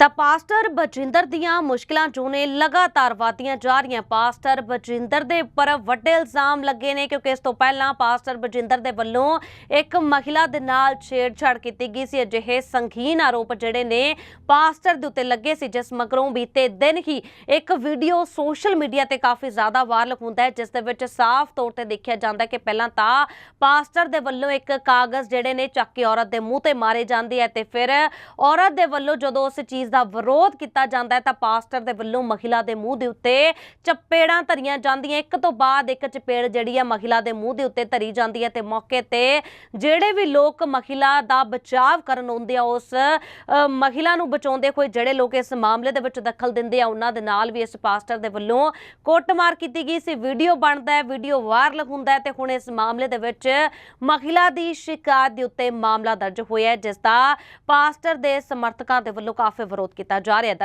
ਤਾਂ ਪਾਸਟਰ ਬਜਿੰਦਰ ਦੀਆਂ ਮੁਸ਼ਕਲਾਂ ਜੋ ਨੇ ਲਗਾਤਾਰ ਵਧਦੀਆਂ ਜਾ ਰਹੀਆਂ। ਪਾਸਟਰ ਬਜਿੰਦਰ ਦੇ ਉੱਪਰ ਵੱਡੇ ਇਲਜ਼ਾਮ ਲੱਗੇ ਨੇ ਕਿਉਂਕਿ ਇਸ ਤੋਂ ਪਹਿਲਾਂ ਪਾਸਟਰ ਬਜਿੰਦਰ ਦੇ ਵੱਲੋਂ ਇੱਕ ਮਹਿਲਾ ਦੇ ਨਾਲ ਛੇੜਛਾੜ ਕੀਤੀ ਗਈ ਸੀ। ਅਜਿਹੇ ਸੰਗੀਨ ਆਰੋਪ ਜਿਹੜੇ ਨੇ ਪਾਸਟਰ ਦੇ ਉੱਤੇ ਲੱਗੇ ਸੀ, ਜਿਸ ਮਗਰੋਂ ਬੀਤੇ ਦਿਨ ਹੀ ਇੱਕ ਵੀਡੀਓ ਸੋਸ਼ਲ ਮੀਡੀਆ ਤੇ ਕਾਫੀ ਜ਼ਿਆਦਾ ਵਾਇਰਲ ਹੁੰਦਾ ਹੈ, ਜਿਸ ਦੇ ਵਿੱਚ ਸਾਫ਼ ਤੌਰ ਤੇ ਦੇਖਿਆ ਜਾਂਦਾ ਹੈ ਕਿ ਪਹਿਲਾਂ ਤਾਂ ਪਾਸਟਰ ਦੇ ਵੱਲੋਂ ਇੱਕ ਕਾਗਜ਼ ਜਿਹੜੇ ਨੇ ਚੱਕ ਕੇ ਔਰਤ ਦੇ ਮੂੰਹ ਤੇ ਮਾਰੇ ਜਾਂਦੇ ਹੈ ਤੇ ਫਿਰ ਔਰਤ ਦੇ ਵੱਲੋਂ ਜਦੋਂ ਉਸ ਚੀਜ਼ ਦਾ ਵਿਰੋਧ ਕੀਤਾ ਜਾਂਦਾ ਹੈ ਤਾਂ ਪਾਸਟਰ ਦੇ ਵੱਲੋਂ ਮਹਿਲਾ ਦੇ ਮੂੰਹ ਦੇ ਉੱਤੇ ਚਪੇੜਾਂ ਧਰੀਆਂ ਜਾਂਦੀਆਂ। ਇੱਕ ਤੋਂ ਬਾਅਦ ਇੱਕ ਚਪੇੜ ਜਿਹੜੀ ਹੈ ਮਹਿਲਾ ਦੇ ਮੂੰਹ ਦੇ ਉੱਤੇ ਧਰੀ ਜਾਂਦੀ ਹੈ ਤੇ ਮੌਕੇ ਤੇ ਜਿਹੜੇ ਵੀ ਲੋਕ ਮਹਿਲਾ ਦਾ ਬਚਾਅ ਕਰਨ ਆਉਂਦੇ ਆ, ਉਸ ਮਹਿਲਾ ਨੂੰ ਬਚਾਉਂਦੇ ਹੋਏ ਜਿਹੜੇ ਲੋਕ ਇਸ ਮਾਮਲੇ ਦੇ ਵਿੱਚ ਦਖਲ ਦਿੰਦੇ ਆ, ਉਹਨਾਂ ਦੇ ਨਾਲ ਵੀ ਇਸ ਪਾਸਟਰ ਦੇ ਵੱਲੋਂ ਕੁੱਟਮਾਰ ਕੀਤੀ ਗਈ ਸੀ। ਵੀਡੀਓ ਬਣਦਾ ਹੈ, ਵੀਡੀਓ ਵਾਇਰਲ ਹੁੰਦਾ ਹੈ ਤੇ ਹੁਣ ਇਸ ਮਾਮਲੇ ਦੇ ਵਿੱਚ ਮਹਿਲਾ ਦੀ ਸ਼ਿਕਾਇਤ ਦੇ ਉੱਤੇ ਮਾਮਲਾ ਦਰਜ ਹੋਇਆ ਹੈ, ਜਿਸ ਦਾ ਪਾਸਟਰ ਦੇ ਸਮਰਥਕਾਂ ਦੇ ਵੱਲੋਂ ਕਾਫੀ ਵਿਰੋਧ ਕੀਤਾ ਜਾ ਰਿਹਾ ਹੈ।